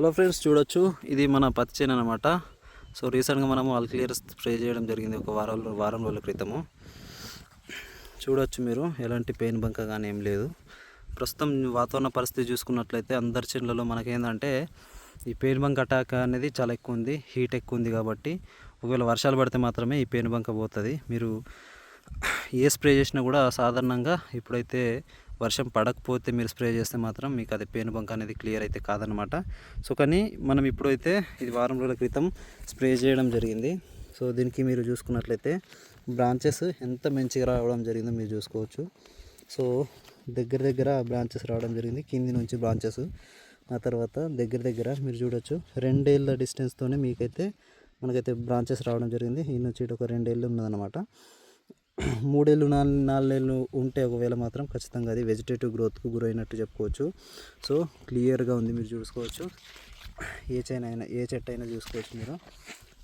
Hello friends చూడొచ్చు. ఇది మన పత్తి చేను అనమాట సో రీసెంట్గా మనము ఆల్ క్లియర్ స్ప్రే చేయడం జరిగింది ఒక వారం వారం రోజుల క్రితము. చూడొచ్చు మీరు ఎలాంటి పెయిన్ బంక కానీ ఏం లేదు. ప్రస్తుతం వాతావరణ పరిస్థితి చూసుకున్నట్లయితే అందరి చేనులలో మనకేందంటే ఈ పెయిన్ బంక్ అటాక్ అనేది చాలా ఎక్కువ ఉంది హీట్ ఎక్కువ ఉంది కాబట్టి ఒకవేళ వర్షాలు పడితే మాత్రమే ఈ పెయిన్ బంక పోతుంది. మీరు ఏ స్ప్రే చేసినా కూడా సాధారణంగా ఇప్పుడైతే వర్షం పడకపోతే మీరు స్ప్రే చేస్తే మాత్రం మీకు అది పేను బంక్ అనేది క్లియర్ అయితే కాదనమాట సో కానీ మనం ఇప్పుడైతే ఇది వారం రోజుల క్రితం స్ప్రే చేయడం జరిగింది. సో దీనికి మీరు చూసుకున్నట్లయితే బ్రాంచెస్ ఎంత మంచిగా రావడం జరిగిందో మీరు చూసుకోవచ్చు. సో దగ్గర దగ్గర బ్రాంచెస్ రావడం జరిగింది. కింది నుంచి బ్రాంచెస్. ఆ తర్వాత దగ్గర దగ్గర మీరు చూడొచ్చు రెండేళ్ళ డిస్టెన్స్తోనే మీకైతే మనకైతే బ్రాంచెస్ రావడం జరిగింది. ఈ నుంచి ఇటు ఒక రెండేళ్ళు ఉన్నదనమాట మూడేళ్ళు నాలుగు నాలుగేళ్ళు ఉంటే ఒకవేళ మాత్రం ఖచ్చితంగా అది వెజిటేటివ్ గ్రోత్కు గురైనట్టు చెప్పుకోవచ్చు. సో క్లియర్గా ఉంది మీరు చూసుకోవచ్చు. ఏ చైన్ అయినా ఏ చెట్టు అయినా చూసుకోవచ్చు మీరు.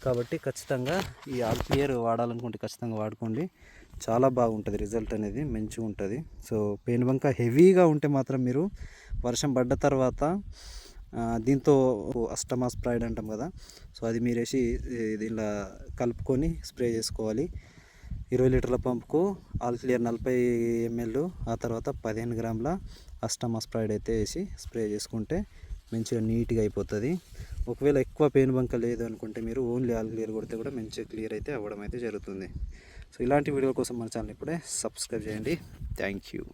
కాబట్టి ఖచ్చితంగా ఈ ఆల్ క్లియర్ వాడాలనుకుంటే ఖచ్చితంగా వాడుకోండి. చాలా బాగుంటుంది రిజల్ట్ అనేది మంచిగా ఉంటుంది. సో పెయిన్ బంక హెవీగా ఉంటే మాత్రం మీరు వర్షం పడ్డ తర్వాత దీంతో అష్టమా స్ప్రైడ్ అంటాం కదా. సో అది మీరేసి దీనిలో కలుపుకొని స్ప్రే చేసుకోవాలి. ఇరవై లీటర్ల పంపుకు ఆల్ క్లియర్ నలభై ఎంఎల్ ఆ తర్వాత పదిహేను గ్రాముల అస్టమా స్ప్రైడ్ అయితే వేసి స్ప్రే చేసుకుంటే మంచిగా నీట్గా అయిపోతుంది. ఒకవేళ ఎక్కువ పెయిన్ బంక లేదు అనుకుంటే మీరు ఓన్లీ ఆల్ క్లియర్ కొడితే కూడా మంచిగా క్లియర్ అయితే అవ్వడం అయితే జరుగుతుంది. సో ఇలాంటి వీడియో కోసం మన ఛానల్ ఇప్పుడే సబ్స్క్రైబ్ చేయండి. Thank you.